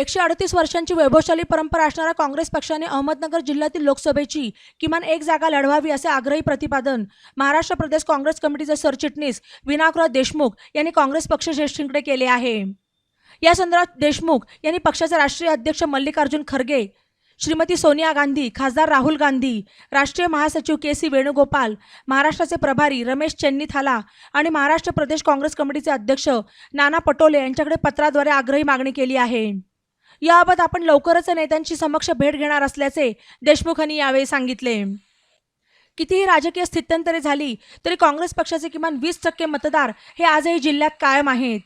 एकशे अडतीस वर्षांची वैभवशाली परंपरा असणाऱ्या काँग्रेस पक्षाने अहमदनगर जिल्ह्यातील लोकसभेची किमान एक जागा लढवावी असे आग्रही प्रतिपादन. महाराष्ट्र प्रदेश काँग्रेस कमिटीचे सरचिटणीस विनायकराव देशमुख यांनी काँग्रेस पक्षश्रेष्ठींकडे केले आहे. या संदर्भात देशमुख यांनी पक्षाचे राष्ट्रीय अध्यक्ष मल्लिकार्जुन खरगे श्रीमती सोनिया गांधी खासदार राहुल गांधी राष्ट्रीय महासचिव के सी वेणुगोपाल महाराष्ट्राचे प्रभारी रमेश चेन्नीथाला आणि महाराष्ट्र प्रदेश काँग्रेस कमिटीचे अध्यक्ष नाना पटोले यांच्याकडे पत्राद्वारे आग्रही मागणी केली आहे. याबाबत आपण लवकरच नेत्यांची समक्ष भेट घेणार असल्याचे देशमुखांनी यावेळी सांगितले. कितीही राजकीय स्थित्यंतरे झाली तरी काँग्रेस पक्षाचे किमान वीस टक्के मतदार हे आजही जिल्ह्यात कायम आहेत.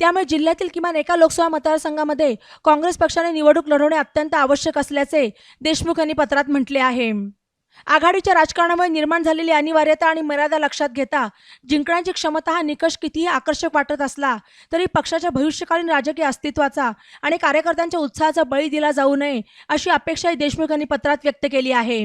त्यामुळे जिल्ह्यातील किमान एका लोकसभा मतदारसंघामध्ये काँग्रेस पक्षाने निवडणूक लढवणे अत्यंत आवश्यक असल्याचे देशमुख यांनी पत्रात म्हटले आहे. आघाडीच्या राजकारणामुळे निर्माण झालेली अनिवार्यता आणि मर्यादा लक्षात घेता जिंकण्याची क्षमता हा निकष कितीही आकर्षक वाटत असला तरी पक्षाच्या भविष्यकालीन राजकीय अस्तित्वाचा आणि कार्यकर्त्यांच्या उत्साहाचा बळी दिला जाऊ नये अशी अपेक्षाही देशमुख यांनी पत्रात व्यक्त केली आहे.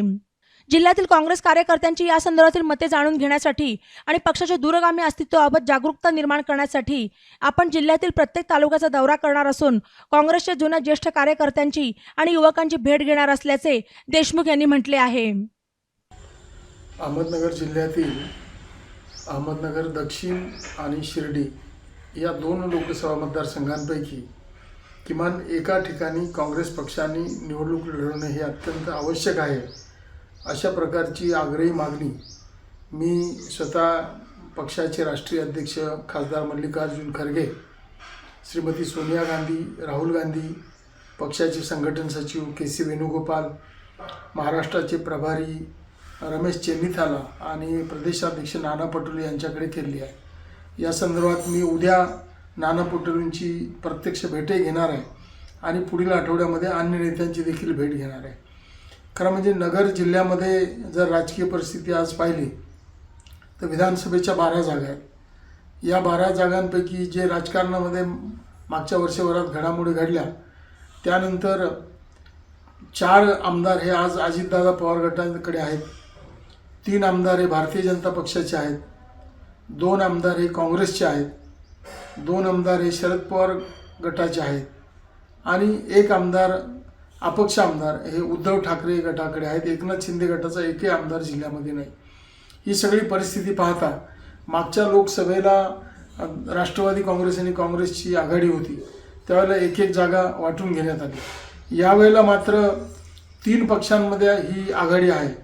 जिल्ह्यातील काँग्रेस कार्यकर्त्यांची या संदर्भातील मते जाणून घेण्यासाठी आणि पक्षाच्या दूरगामी अस्तित्वाबाबत जागरूकता निर्माण करण्यासाठी आपण जिल्ह्यातील प्रत्येक तालुक्याचा दौरा करणार असून काँग्रेसच्या जुन्या ज्येष्ठ कार्यकर्त्यांची आणि युवकांची भेट घेणार असल्याचे देशमुख यांनी म्हटले आहे. अहमदनगर जिल्ह्यातील अहमदनगर दक्षिण आणि शिर्डी या दोन लोकसभा मतदारसंघांपैकी किमान एका ठिकाणी काँग्रेस पक्षाने निवडणूक लढवणे हे अत्यंत आवश्यक आहे. अशा प्रकारची आग्रही मागणी मी स्वतः पक्षाचे राष्ट्रीय अध्यक्ष खासदार मल्लिकार्जुन खरगे श्रीमती सोनिया गांधी राहुल गांधी पक्षाचे संघटन सचिव के सी वेणुगोपाल महाराष्ट्राचे प्रभारी रमेश चेन्नीथाला आणि प्रदेशाध्यक्ष नाना पटोले यांच्याकडे केली आहे. या संदर्भात मी उद्या नाना पटोलेंची प्रत्यक्ष भेटही घेणार आहे आणि पुढील आठवड्यामध्ये अन्य नेत्यांची देखील भेट घेणार आहे. खरं म्हणजे नगर जिल्ह्यामध्ये जर राजकीय परिस्थिती आज पाहिली तर विधानसभेच्या बारा जागा आहेत. या बारा जागांपैकी जे राजकारणामध्ये मागच्या वर्षभरात घडामोडी घडल्या त्यानंतर चार आमदार हे आज अजितदादा पवार गटांकडे आहेत. तीन आमदार हे भारतीय जनता पक्षाचे आहेत. दोन आमदार हे काँग्रेसचे आहेत. दोन आमदार हे शरद पवार गटाचे आहेत. आणि एक आमदार अपक्ष आमदार हे उद्धव ठाकरे गटाकडे आहेत. एकनाथ शिंदे गटाचा एकही आमदार जिल्ह्यामध्ये नाही. ही सगळी परिस्थिती पाहता मागच्या लोकसभेला राष्ट्रवादी काँग्रेस आणि काँग्रेसची आघाडी होती. त्यावेळेला एक एक जागा वाटून घेण्यात आली. यावेळेला मात्र तीन पक्षांमध्ये ही आघाडी आहे.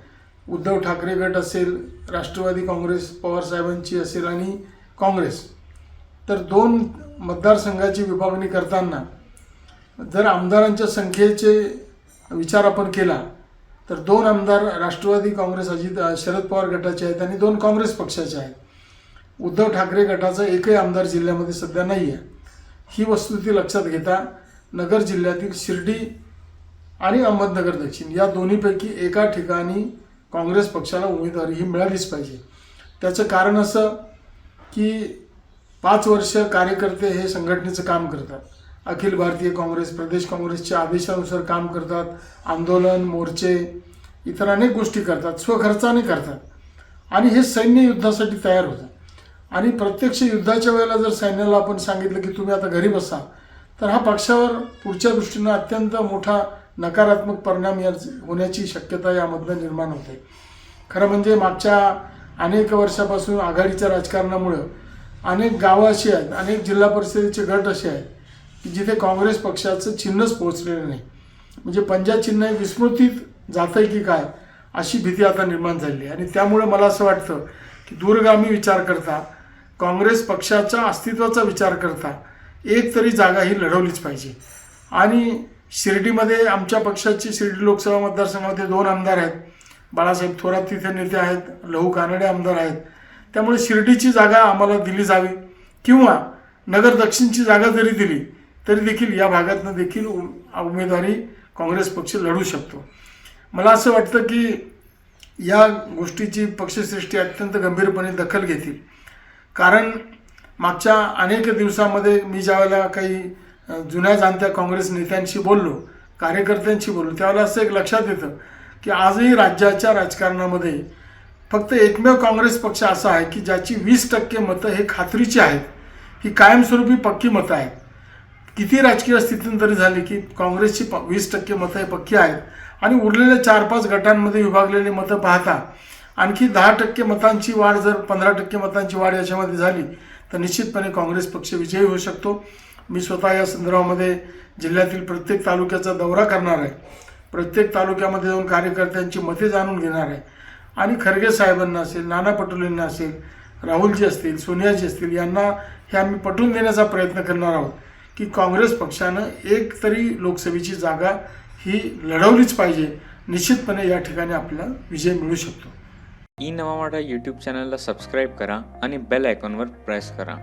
उद्धव ठाकरे गट असेल राष्ट्रवादी काँग्रेस पवारसाहेबांची असेल आणि काँग्रेस. तर दोन मतदारसंघाची विभागणी करताना जर आमदारांच्या संख्येचे विचार आपण केला तर दोन आमदार राष्ट्रवादी काँग्रेस अजित शरद पवार गटाचे आहेत आणि दोन काँग्रेस पक्षाचे आहेत. उद्धव ठाकरे गटाचा एकही आमदार जिल्ह्यामध्ये सध्या नाही आहे ही वस्तुस्थिती लक्षात घेता नगर जिल्ह्यातील शिर्डी आणि अहमदनगर दक्षिण या दोन्हीपैकी एका ठिकाणी काँग्रेस पक्षाला उमेदवारी ही मिळालीच पाहिजे. त्याचं कारण असं की पाच वर्ष कार्यकर्ते हे संघटनेचं काम करतात. अखिल भारतीय काँग्रेस प्रदेश काँग्रेसच्या आदेशानुसार काम करतात आंदोलन मोर्चे इतर अनेक गोष्टी करतात स्वखर्चाने करतात. आणि हे सैन्य युद्धासाठी तयार होतं आणि प्रत्यक्ष युद्धाच्या वेळेला जर सैन्याला आपण सांगितलं की तुम्ही आता घरी बसा तर हा पक्षावर पुढच्या दृष्टीनं अत्यंत मोठा नकारात्मक परिणाम या होण्याची शक्यता यामधनं निर्माण होते. खरं म्हणजे मागच्या अनेक वर्षापासून आघाडीच्या राजकारणामुळं अनेक गावं अशी आहेत अनेक जिल्हा परिषदेचे गट असे आहेत की जिथे काँग्रेस पक्षाचं चिन्हच पोहोचलेलं नाही. म्हणजे पंजाब चिन्ह हे विस्मृतीत आहे की काय अशी भीती आता निर्माण झाली आहे. आणि त्यामुळे मला असं वाटतं की दूरगामी विचार करता काँग्रेस पक्षाच्या अस्तित्वाचा विचार करता एक तरी जागा ही लढवलीच पाहिजे. आणि शिर्डीमध्ये आमच्या पक्षाचे शिर्डी लोकसभा मतदारसंघामध्ये दोन आमदार आहेत. बाळासाहेब थोरात तिथे नेते आहेत. लहू कानडे आमदार आहेत. त्यामुळे शिर्डीची जागा आम्हाला दिली जावी किंवा नगर दक्षिणची जागा जरी दिली तरी देखील या भागातनं देखील उमेदवारी काँग्रेस पक्ष लढू शकतो. मला असं वाटतं की या गोष्टीची पक्षश्रेष्ठी अत्यंत गंभीरपणे दखल घेतील. कारण मागच्या अनेक दिवसामध्ये मी ज्यावेळेला काही जुन्या जाणत्या काँग्रेस नेत्यांशी बोललो कार्यकर्त्यांशी बोललो त्यावेळेला असं एक लक्षात येतं की आजही राज्याच्या राजकारणामध्ये फक्त एकमेव काँग्रेस पक्ष असा आहे की ज्याची वीस टक्के मतं हे खात्रीची आहेत ही कायमस्वरूपी पक्की मतं आहेत. किती राजकीय स्थितीतून झाली की काँग्रेसची प वीस टक्के मतं हे पक्की आहेत आणि उरलेल्या चार पाच गटांमध्ये विभागलेली मतं पाहता आणखी दहा टक्के मतांची वाढ जर पंधरा टक्के मतांची वाढ याच्यामध्ये झाली तर निश्चितपणे काँग्रेस पक्ष विजयी होऊ शकतो. मी स्वतः या संदर्भामध्ये जिल्ह्यातील प्रत्येक तालुक्याचा दौरा करणार आहे. प्रत्येक तालुक्यामध्ये जाऊन कार्यकर्त्यांची मते जाणून घेणार आहे. आणि खरगे साहेबांना असेल नाना पटोलेंना असेल राहुलजी असतील सोनियाजी असतील यांना हे आम्ही पटवून देण्याचा प्रयत्न करणार आहोत की काँग्रेस पक्षानं एक तरी लोकसभेची जागा ही लढवलीच पाहिजे. निश्चितपणे या ठिकाणी आपल्याला विजय मिळू शकतो. ई नवा यूट्यूब चॅनलला सबस्क्राईब करा आणि बेल आयकॉनवर प्रेस करा.